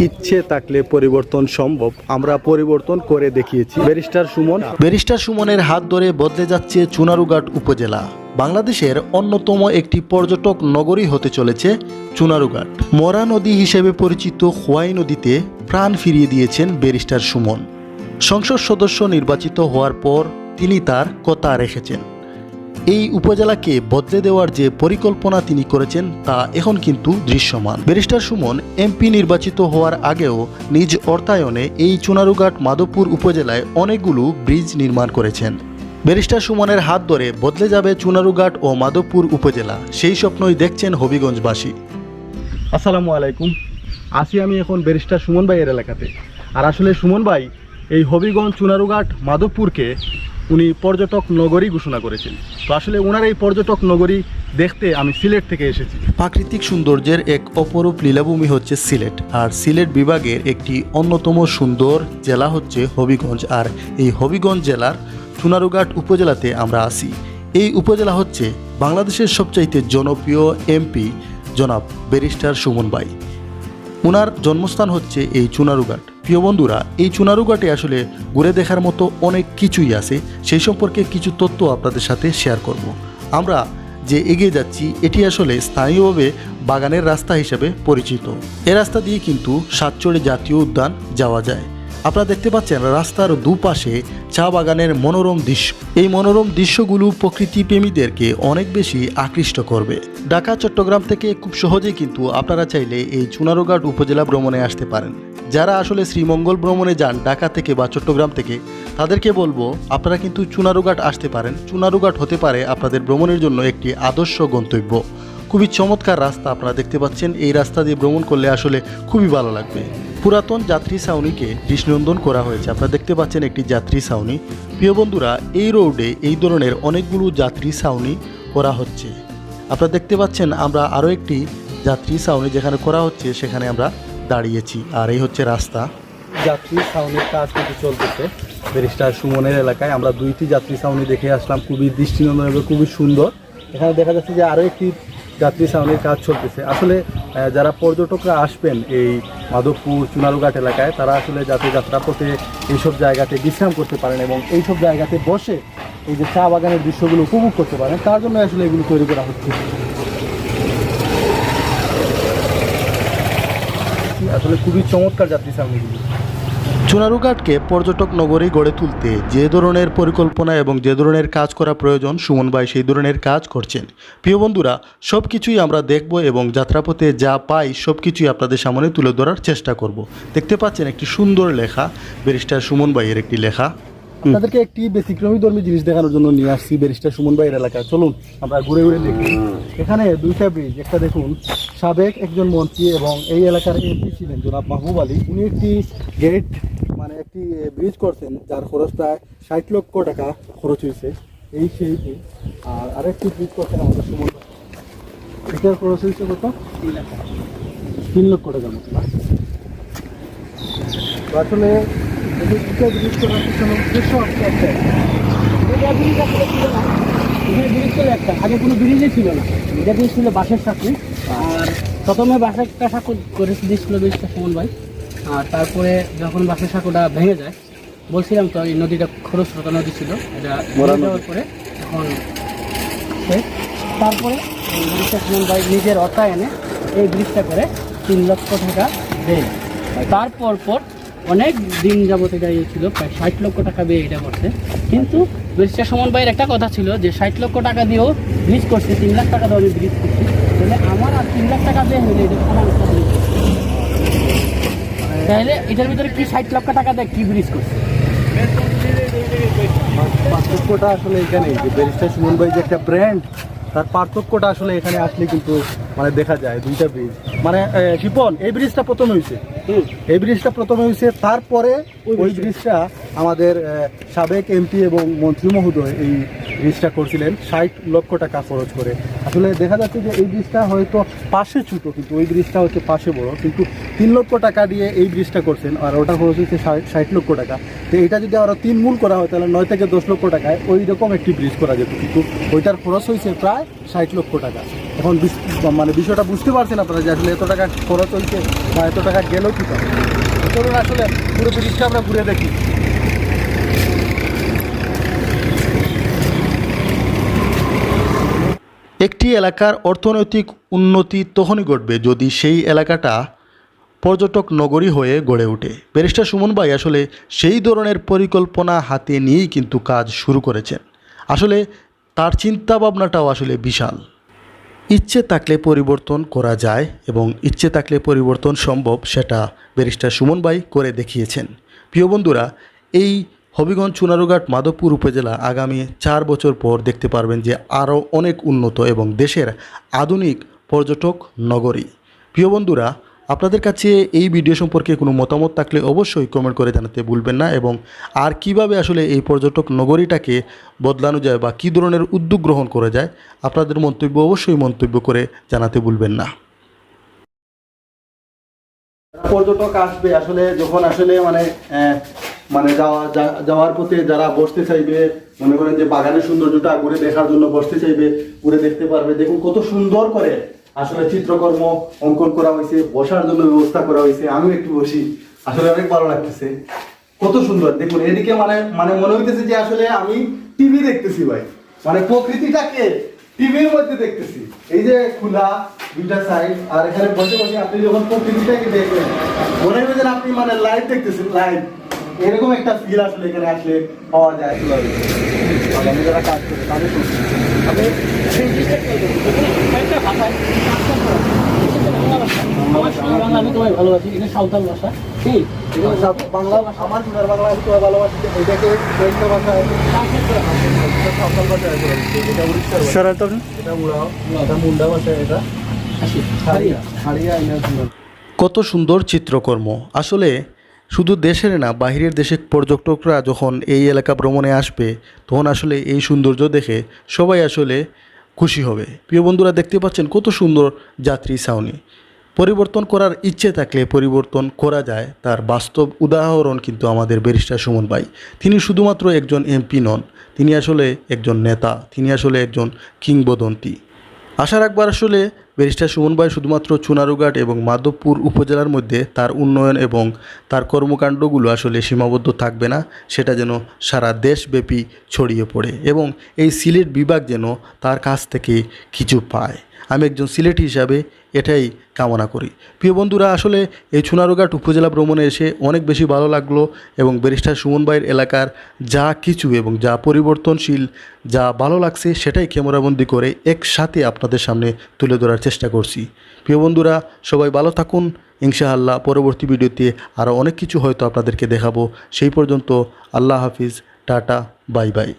ইচ্ছে থাকলে পরিবর্তন সম্ভব। আমরা পরিবর্তন করে দেখিয়েছি। ব্যারিস্টার সুমন। ব্যারিস্টার সুমনের হাত ধরে বদলে যাচ্ছে চুনারুঘাট উপজেলা। বাংলাদেশের অন্যতম একটি পর্যটক নগরী হতে চলেছে চুনারুঘাট। মরা নদী হিসেবে পরিচিত খোয়াই নদীতে প্রাণ ফিরিয়ে দিয়েছেন ব্যারিস্টার সুমন। সংসদ সদস্য নির্বাচিত হওয়ার পর তিনি তার কথা রেখেছেন। এই উপজেলাকে বদলে দেওয়ার যে পরিকল্পনা তিনি করেছেন তা এখন কিন্তু দৃশ্যমান। ব্যারিস্টার সুমন এমপি নির্বাচিত হওয়ার আগেও নিজ অর্থায়নে এই চুনারুঘাট মাধবপুর উপজেলায় অনেকগুলো ব্রিজ নির্মাণ করেছেন। ব্যারিস্টার সুমনের হাত ধরে বদলে যাবে চুনারুঘাট ও মাধবপুর উপজেলা, সেই স্বপ্নই দেখছেন হবিগঞ্জবাসী। আসসালামু আলাইকুম। আসি আমি এখন ব্যারিস্টার সুমন ভাইয়ের এলাকাতে। আর আসলে সুমন ভাই, এই হবিগঞ্জ চুনারুঘাট মাধবপুরকে উনি পর্যটক নগরী ঘোষণা করেছেন। তো আসলে ওনার এই পর্যটক নগরী দেখতে আমি সিলেট থেকে এসেছি। প্রাকৃতিক সৌন্দর্যের এক অপরূপ লীলাভূমি হচ্ছে সিলেট, আর সিলেট বিভাগের একটি অন্যতম সুন্দর জেলা হচ্ছে হবিগঞ্জ। আর এই হবিগঞ্জ জেলার চুনারুঘাট উপজেলাতে আমরা আসি এই উপজেলা হচ্ছে বাংলাদেশের সবচাইতে জনপ্রিয় এমপি জনাব ব্যারিস্টার সুমন বাই ওনার জন্মস্থান হচ্ছে এই চুনারুঘাট। প্রিয় বন্ধুরা, এই চুনারুঘাটে আসলে ঘুরে দেখার মতো অনেক কিছুই আছে। সেই সম্পর্কে কিছু তথ্য আপনাদের সাথে শেয়ার করব। আমরা যে এগিয়ে যাচ্ছি, এটি আসলে স্থানীয়ভাবে বাগানের রাস্তা হিসেবে পরিচিত। এ রাস্তা দিয়ে কিন্তু সাতচড়ে জাতীয় উদ্যান যাওয়া যায়। আপনারা দেখতে পাচ্ছেন, রাস্তার দুপাশে চা বাগানের মনোরম দৃশ্য। এই মনোরম দৃশ্যগুলো প্রকৃতি প্রেমীদেরকে অনেক বেশি আকৃষ্ট করবে। ঢাকা, চট্টগ্রাম থেকে খুব সহজেই কিন্তু আপনারা চাইলে এই চুনারুঘাট উপজেলা ভ্রমণে আসতে পারেন। যারা আসলে শ্রীমঙ্গল ভ্রমণে যান ঢাকা থেকে বা চট্টগ্রাম থেকে, তাদেরকে বলব আপনারা কিন্তু চুনারুঘাট আসতে পারেন। চুনারুঘাট হতে পারে আপনাদের ভ্রমণের জন্য একটি আদর্শ গন্তব্য। খুবই চমৎকার রাস্তা আপনারা দেখতে পাচ্ছেন। এই রাস্তা দিয়ে ভ্রমণ করলে আসলে খুবই ভালো লাগবে। পুরাতন যাত্রী ছাউনিকে দৃষ্টিনন্দন করা হয়েছে। আপনারা দেখতে পাচ্ছেন একটি যাত্রী ছাউনি। প্রিয় বন্ধুরা, এই রোডে এই ধরনের অনেকগুলো যাত্রী ছাউনি করা হচ্ছে। আপনারা দেখতে পাচ্ছেন আমরা আরও একটি যাত্রী ছাউনি যেখানে করা হচ্ছে, সেখানে আমরা দাঁড়িয়েছি, আর এই হচ্ছে রাস্তা। যাত্রী ছাউনির কাজ কিন্তু চলতেছে। ব্যারিস্টার সুমনের এলাকায় আমরা দুইটি যাত্রী ছাউনি দেখে আসলাম। খুবই দৃষ্টিনন্দন এবং খুবই সুন্দর। এখানে দেখা যাচ্ছে যে আরও একটি যাত্রী ছাউনির কাজ চলতেছে। আসলে যারা পর্যটকরা আসবেন এই মাধবপুর চুনারুঘাট এলাকায়, তারা আসলে যাতে যাত্রাপথে এইসব জায়গাতে বিশ্রাম করতে পারেন এবং এইসব জায়গাতে বসে এই যে চা বাগানের দৃশ্যগুলো উপভোগ করতে পারেন। তার জন্য আসলে এগুলো তৈরি করা হচ্ছে। আসলে খুবই চমৎকার যাত্রী সামনেগুলি। চুনারুঘাটকে পর্যটক নগরী গড়ে তুলতে যে ধরনের পরিকল্পনা এবং যে ধরনের কাজ করা প্রয়োজন, সুমন ভাই সেই ধরনের কাজ করছেন। প্রিয় বন্ধুরা সব কিছুই আমরা দেখব এবং যাত্রাপথে যা পাই সব কিছুই আপনাদের সামনে তুলে ধরার চেষ্টা করব। দেখতে পাচ্ছেন একটি সুন্দর লেখা, ব্যারিস্টার সুমন ভাইয়ের একটি লেখা। আপনাদেরকে একটি ব্যতিক্রমী ধর্মী জিনিস দেখানোর জন্য নিয়ে আসছি ব্যারিস্টার সুমন ভাইয়ের এলাকায়। চলুন, আমরা ঘুরে ঘুরে দেখি। এখানে দুইটা ব্রিজ, একটা দেখুন, সাবেক একজন মন্ত্রী এবং এই এলাকার এমপি ছিলেন জনাব মাহবুব আলী। উনি একটি গেট মানে একটি ব্রিজ করছেন, যার খরচ প্রায় ষাট লক্ষ টাকা খরচ হয়েছে। এই সেই আর আরেকটি ব্রিজ করছেন আমাদের সুমন। এটার খরচ হয়েছে কত? তিন টাকা লক্ষ টাকার মতো। আসলে দুটো ব্রিজ করার পিছনে উদ্দেশ্য ছিল না এখানে ব্রিজ ছিল একটা আগে কোনো ব্রিজই ছিল না এটা ব্রিজ ছিল বাঁশের সাঁকু আর প্রথমে বাঁশের একটা সাঁকু করে দিয়েছিল ব্রিজটা সুমন ভাই আর তারপরে যখন বাঁশের সাঁকুটা ভেঙে যায় বলছিলাম তো এই নদীটা খরস্রোতা নদী ছিল এটা যাওয়ার পরে এখন তারপরে ব্রিজটা সুমন ভাই নিজের অর্থায়নে এই ব্রিজটা করে তিন লক্ষ টাকা দেয় তারপর পর অনেক দিন যাবত এটা ইয়ে ছিল, প্রায় ষাট লক্ষ টাকা দিয়ে এটা করছে। কিন্তু ব্রিজটা সুমন ভাইয়ের একটা কথা ছিল যে ষাট লক্ষ টাকা দিয়েও ব্রিজ করছে, তিন লাখ টাকা দিয়ে ব্রিজ করছি। তাহলে আমার আর তিন লাখ টাকা দিয়ে হলে এটা তাহলে এটার ভিতরে কি ষাট লক্ষ টাকা দেয় কি ব্রিজ করছে? পার্থক্যটা আসলে এখানে যে ব্যারিস্টার সুমন ভাই যে একটা ব্র্যান্ড তার পার্থক্যটা আসলে এখানে আসলে কিন্তু মানে দেখা যায় দুইটা ব্রিজ মানে শিপন এই ব্রিজটা প্রথমে হয়েছে এই ব্রিজটা প্রথমে হয়েছে তারপরে ওই ব্রিজটা আমাদের সাবেক এমপি এবং মন্ত্রী মহোদয় এই ব্রিজটা করছিলেন। ষাট লক্ষ টাকা খরচ করে। আসলে দেখা যাচ্ছে যে এই ব্রিজটা হয়তো পাশে ছোটো, কিন্তু ওই ব্রিজটা হচ্ছে পাশে বড়। কিন্তু তিন লক্ষ টাকা দিয়ে এই ব্রিজটা করছেন, আর ওটা খরচ হচ্ছে ষাট- লক্ষ টাকা। তো এটা যদি আরও তিন মূল করা হয়, তাহলে নয় থেকে দশ লক্ষ টাকায় ওই রকম একটি ব্রিজ করা যেত। কিন্তু ওইটার খরচ হয়েছে প্রায় ষাট লক্ষ টাকা। এখন মানে বিষয়টা বুঝতে পারছেন আপনারা যে আসলে এত টাকা খরচ হয়েছে বা এত টাকা গেল কি চলুন আসলে পুরো ব্রিজটা আমরা ঘুরে দেখি। একটি এলাকার অর্থনৈতিক উন্নতি তখনই ঘটবে যদি সেই এলাকাটা পর্যটক নগরী হয়ে গড়ে ওঠে। ব্যারিস্টার সুমন ভাই আসলে সেই ধরনের পরিকল্পনা হাতে নিয়েই কিন্তু কাজ শুরু করেছেন। আসলে তার চিন্তা ভাবনাটাও আসলে বিশাল। ইচ্ছে থাকলে পরিবর্তন করা যায় এবং ইচ্ছে থাকলে পরিবর্তন সম্ভব সেটা ব্যারিস্টার সুমন ভাই করে দেখিয়েছেন। প্রিয় বন্ধুরা, এই হবিগঞ্জ চুনারুঘাট মাধবপুর উপজেলা আগামী চার বছর পর দেখতে পারবেন যে আরও অনেক উন্নত এবং দেশের আধুনিক পর্যটক নগরী। প্রিয় বন্ধুরা, আপনাদের কাছে এই ভিডিও সম্পর্কে কোনো মতামত থাকলে অবশ্যই কমেন্ট করে জানাতে ভুলবেন না এবং আর কীভাবে আসলে এই পর্যটক নগরীটাকে বদলানো যায় বা কী ধরনের উদ্যোগ গ্রহণ করা যায়, আপনাদের মন্তব্য অবশ্যই মন্তব্য করে জানাতে ভুলবেন না। পর্যটক আসবে, আসলে যখন আসলে মানে মানে যাওয়া, যা- যাওয়ার পথে যারা বসতে চাইবে, মনে করেন যে বাগানের সৌন্দর্যটা ঘুরে দেখার জন্য বসতে চাইবে, ঘুরে দেখতে পারবে। দেখুন কত সুন্দর করে আসলে চিত্রকর্ম অঙ্কন করা হয়েছে, বসার জন্য ব্যবস্থা করা হয়েছে। আমিও একটু বসি। আসলে অনেক ভালো লাগতেছে। কত সুন্দর। দেখুন, এদিকে মানে মানে মনে হইতেছে যে আসলে আমি টিভি দেখতেছি ভাই। মানে প্রকৃতিটাকে টিভির মধ্যে দেখতেছি। এই যে খোলা দুইটা সাইড আর এখানে বসে বসে আপনি যখন প্রকৃতিটাকে দেখবেন, মনে হবে যেন আপনি মানে লাইভ দেখতেছেন লাইভ এরকম একটা ফিল আসলে এখানে আসলে পাওয়া যায় কীভাবে আগামী যারা কাজ করে তাদের আমি সেই জিনিসটা কয়েকটা ভাষায় আমি তোমায় ভালোবাসি এখানে সাঁওতাল ভাষা। ঠিক বাংলা ভাষা। আমার বাংলা আমি ভালোবাসি এটাকে কয়েকটা ভাষায়। এটা সাঁওতাল ভাষায়। এটা উড়িষ্যার। এটা উড়াও। এটা মুন্ডা ভাষায় এটা। হারিয়া হারিয়া কত সুন্দর চিত্রকর্ম। আসলে শুধু দেশের না, বাহিরের দেশের পর্যটকরা যখন এই এলাকা ভ্রমণে আসবে, তখন আসলে এই সৌন্দর্য দেখে সবাই আসলে খুশি হবে। প্রিয় বন্ধুরা, দেখতে পাচ্ছেন কত সুন্দর যাত্রী ছাউনি। পরিবর্তন করার ইচ্ছে থাকলে পরিবর্তন করা যায়, তার বাস্তব উদাহরণ কিন্তু আমাদের ব্যারিস্টার সুমন ভাই। তিনি শুধুমাত্র একজন এমপি নন, তিনি আসলে একজন নেতা, তিনি আসলে একজন কিংবদন্তি। আশা রাখবার আসলে ব্যারিস্টার সুমন ভাই শুধুমাত্র চুনারুঘাট এবং মাধবপুর উপজেলার মধ্যে তার উন্নয়ন এবং তার কর্মকাণ্ডগুলো আসলে সীমাবদ্ধ থাকবে না, সেটা যেন সারা দেশব্যাপী ছড়িয়ে পড়ে এবং এই সিলেট বিভাগ যেন তার কাছ থেকে কিছু পায়। আমি একজন সিলেট হিসাবে এটাই কামনা করি। প্রিয় বন্ধুরা, আসলে এই চুনারুঘাট উপজেলা ভ্রমণে এসে অনেক বেশি ভালো লাগল এবং ব্যারিস্টার সুমন ভাইয়ের এলাকার যা কিছু এবং যা পরিবর্তনশীল, যা ভালো লাগছে সেটাই ক্যামেরাবন্দি করে একসাথে আপনাদের সামনে তুলে ধরার চেষ্টা করছি। প্রিয় বন্ধুরা, সবাই ভালো থাকুন। ইনশাআল্লাহ পরবর্তী ভিডিওতে আরও অনেক কিছু হয়তো আপনাদেরকে দেখাবো। সেই পর্যন্ত আল্লাহ হাফিজ, টাটা, বাই বাই।